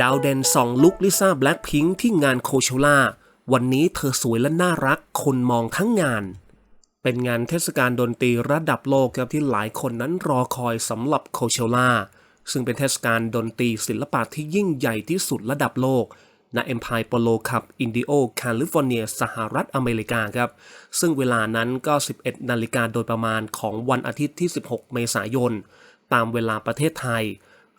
ดาวเด่นสองลุกลิซ่าแบล็ k พิงที่งานโคเชล่า วันนี้เธอสวยและน่ารักคนมองทั้งงาน เป็นงานเทศกาลดนตรีระดับโลกครับที่หลายคนนั้นรอคอยสำหรับโคเชล่า ซึ่งเป็นเทศกาลดนตรีศิลปะที่ยิ่งใหญ่ที่สุดระดับโลกณเอ็มพายโปโลคับอินดิโอแคลิฟอร์เนีย สหรัฐอเมริกาครับ ซึ่งเวลานั้นก็ 11 นาฬิกาโดยประมาณของวันอาทิตย์ที่ 16 เมษายน ตามเวลาประเทศไทย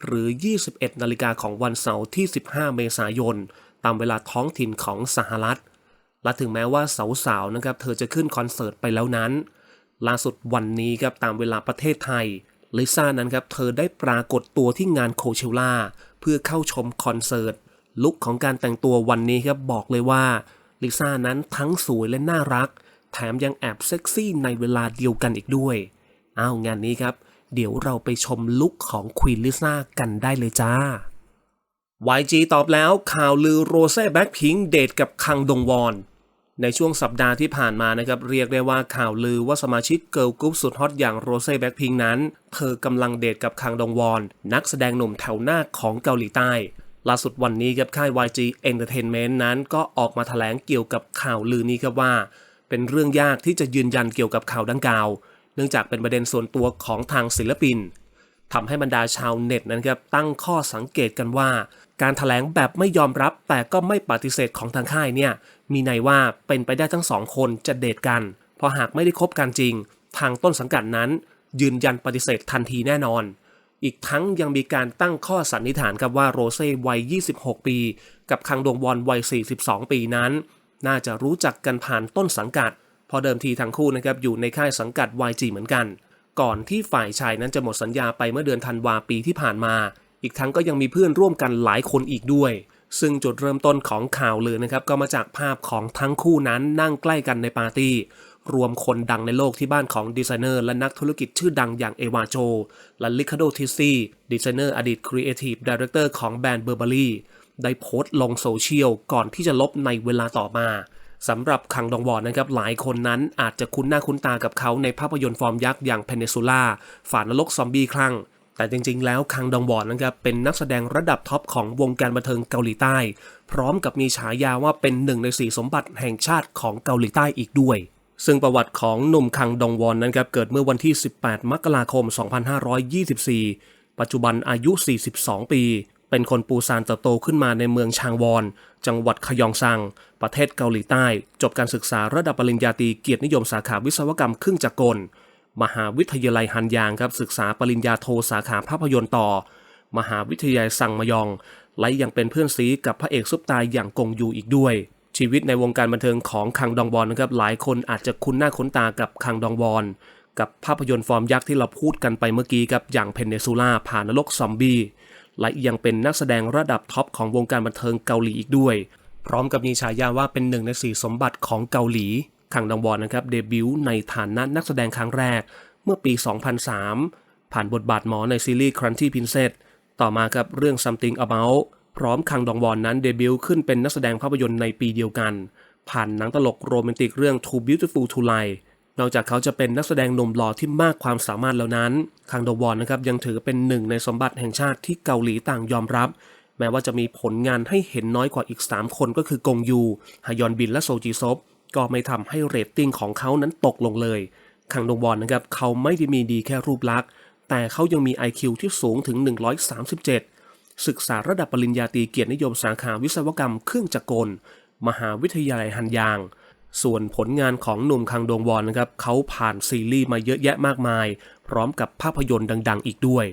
หรือ 21 นาฬิกาของวันเสาร์ที่ 15 เมษายน ตามเวลาท้องถิ่นของสหรัฐ และถึงแม้ว่าสาวๆนะครับ เธอจะขึ้นคอนเสิร์ตไปแล้วนั้น ล่าสุดวันนี้ครับตามเวลาประเทศไทยลิซ่านั้นครับ เธอได้ปรากฏตัวที่งานโคเชล่าเพื่อเข้าชมคอนเสิร์ต ลุคของการแต่งตัววันนี้ครับบอกเลยว่าลิซ่านั้นทั้งสวยและน่ารัก แถมยังแอบเซ็กซี่ในเวลาเดียวกันอีกด้วย อ้าวงานนี้ครับ เดี๋ยวเราไปชมลุคของควีนลิซ่ากันได้เลยจ้า YG ตอบแล้วข่าวลือโรเซ่แบ็คพิงเดทกับคังดงวอน ในช่วงสัปดาห์ที่ผ่านมานะครับ เรียกได้ว่าข่าวลือว่าสมาชิกเกิร์ลกรุ๊ปสุดฮอตอย่างโรเซ่แบ็คพิงนั้น เธอกำลังเดทกับคังดงวอน นักแสดงหนุ่มแถวหน้าของเกาหลีใต้ล่าสุดวันนี้ครับค่าย YG Entertainment นั้นก็ออกมาแถลงเกี่ยวกับข่าวลือนี้ครับว่า เป็นเรื่องยากที่จะยืนยันเกี่ยวกับข่าวดังกล่าว เนื่องจากเป็นประเด็นส่วนตัวของทางศิลปินทำให้บรรดาชาวเน็ตนั้นครับตั้งข้อสังเกตกันว่า การถแถลงแบบไม่ยอมรับแต่ก็ไม่ปฏิเสธของทางค่ายเนี่ยมีในว่าเป็นไปได้ทั้งสองคนจะเดทกันเพราะหากไม่ได้คบกันจริง ทางต้นสังกัดนั้น ยืนยันปฏิเสธทันทีแน่นอน อีกทั้งยังมีการตั้งข้อสันนิษฐานกับว่าโรเซ่วัย 26 ปี กับคังดวงวอนวัย 42 ปีนั้น น่าจะรู้จักกันผ่านต้นสังกัด พอเดิมทีทั้งคู่นะครับอยู่ในค่ายสังกัด YG เหมือนกัน ก่อนที่ฝ่ายชายนั้นจะหมดสัญญาไปเมื่อเดือนธันวาปีที่ผ่านมา อีกทั้งก็ยังมีเพื่อนร่วมกันหลายคนอีกด้วย ซึ่งจุดเริ่มต้นของข่าวลือนะครับก็มาจากภาพของทั้งคู่นั้นนั่งใกล้กันในปาร์ตี้รวมคนดังในโลกที่บ้านของดีไซเนอร์และนักธุรกิจชื่อดังอย่างเอวาโจ และลิคาโดทิซี่ดีไซเนอร์อดีตครีเอทีฟดีเรคเตอร์ของแบรนด์เบอร์เบอรี่ได้โพสต์ลงโซเชียลก่อนที่จะลบในเวลาต่อมา สำหรับคังดองวอนนะครับหลายคนนั้นอาจจะคุ้นหน้าคุ้นตากับเขาในภาพยนตร์ฟอร์มยักษ์อย่างเพน n ซูล่าฝานรกซอมบี้คลั่งแต่จริงๆ แล้วคังดองวอนนะครับเป็นนักแสดงระดับท็อปของวงการบันเทิงเกาหลีใต้ พร้อมกับมีฉายาว่าเป็นหนึ่งในสี่สมบัติแห่งชาติของเกาหลีใต้อีกด้วย ซึ่งประวัติของหนุ่มคังดองวอนนั้นครับเกิดเมื่อวันที่ 18 มกราคม 2524 ปัจจุบันอายุ 42 ปี เป็นคนปูซานเติบโตขึ้นมาในเมืองชางวอน จังหวัดขยองซัง ประเทศเกาหลีใต้ จบการศึกษาระดับปริญญาตรีเกียรตินิยมสาขาวิศวกรรมเครื่องจักรกล มหาวิทยาลัยฮันยางครับศึกษาปริญญาโทสาขาภาพยนตร์ต่อ มหาวิทยาลัยซังมยอง และยังเป็นเพื่อนซีกับพระเอกซุปตายอย่างกงยูอีกด้วย ชีวิตในวงการบันเทิงของคังดองวอนนะครับหลายคนอาจจะคุ้นหน้าคุ้นตากับคังดองวอนกับภาพยนตร์ฟอร์มยักษ์ที่เราพูดกันไปเมื่อกี้กับอย่างเพนเนซูล่าผ่านนรกซอมบี้ และยังเป็นนักแสดงระดับท็อปของวงการบันเทิงเกาหลีอีกด้วย พร้อมกับมีฉายาว่าเป็นหนึ่งในสี่สมบัติของเกาหลีคังดองวอนนะครับเดบิวต์ในฐานะนักแสดงครั้งแรก เมื่อปี 2003 ผ่านบทบาทหมอในซีรีส์ Crunchy Princess ต่อมากับเรื่อง Something About พร้อมคังดองวอนนั้นเดบิวต์ขึ้นเป็นนักแสดงภาพยนตร์ในปีเดียวกัน ผ่านหนังตลกโรแมนติกเรื่อง Too Beautiful to Lie นอกจากเขาจะเป็นนักแสดงหนุ่มหล่อที่มากความสามารถแล้วนั้นคังดวอนนะครับยังถือเป็นหนึ่งในสมบัติแห่งชาติที่เกาหลีต่างยอมรับ แม้ว่าจะมีผลงานให้เห็นน้อยกว่าอีก 3 คนก็คือกงยูฮยอนบินและโซจีซบก็ไม่ทำให้เรตติ้งของเขานั้นตกลงเลย คังดวอนนะครับเขาไม่ได้มีดีแค่รูปลักษณ์ แต่เขายังมี IQ ที่สูงถึง 137 ศึกษาระดับปริญญาตรีเกียรตินิยมสาขาวิศวกรรมเครื่องจักรกล มหาวิทยาลัยฮันยาง ส่วนผลงานของหนุ่มคังดงวอนนะครับเขาผ่านซีรีส์มาเยอะแยะมากมาย พร้อมกับภาพยนตร์ดัง ๆ อีกด้วย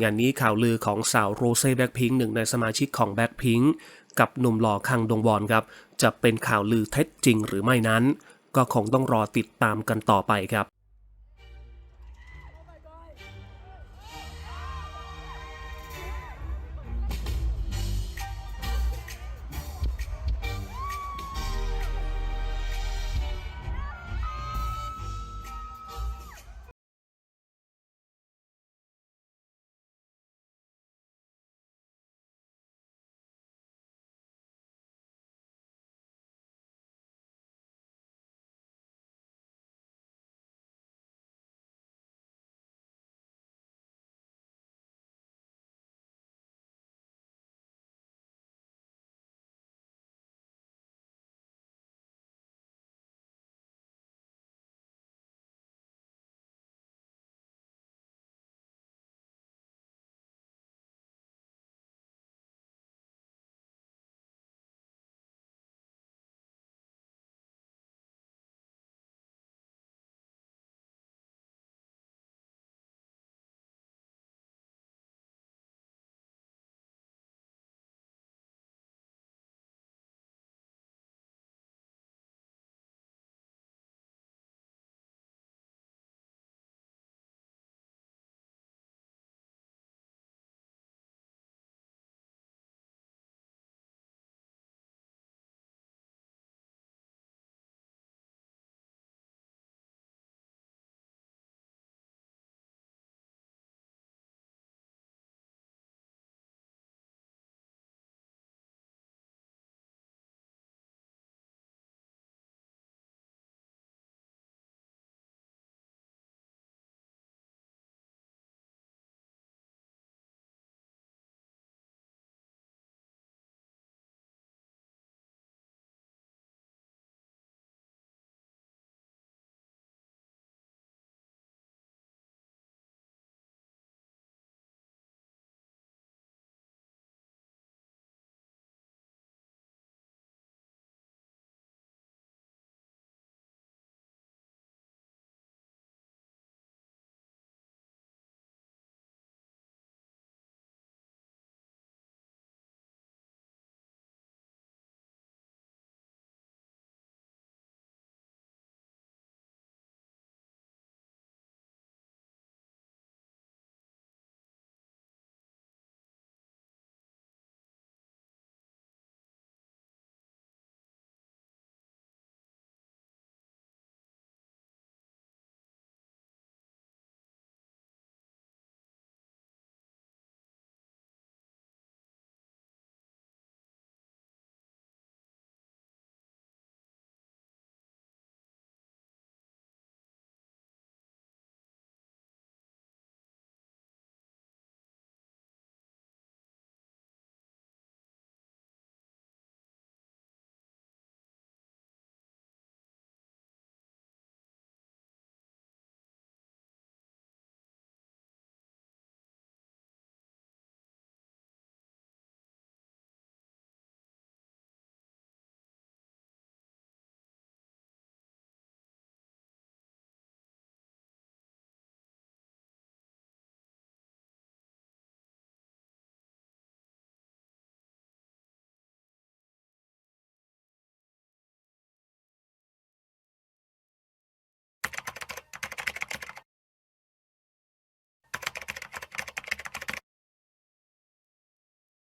งานนี้ข่าวลือของสาวโรเซ่แบ็คพิงค์หนึ่งในสมาชิกของแบ็คพิงค์กับหนุ่มหล่อคังดงวอนครับ จะเป็นข่าวลือเท็จจริงหรือไม่นั้น ก็คงต้องรอติดตามกันต่อไปครับ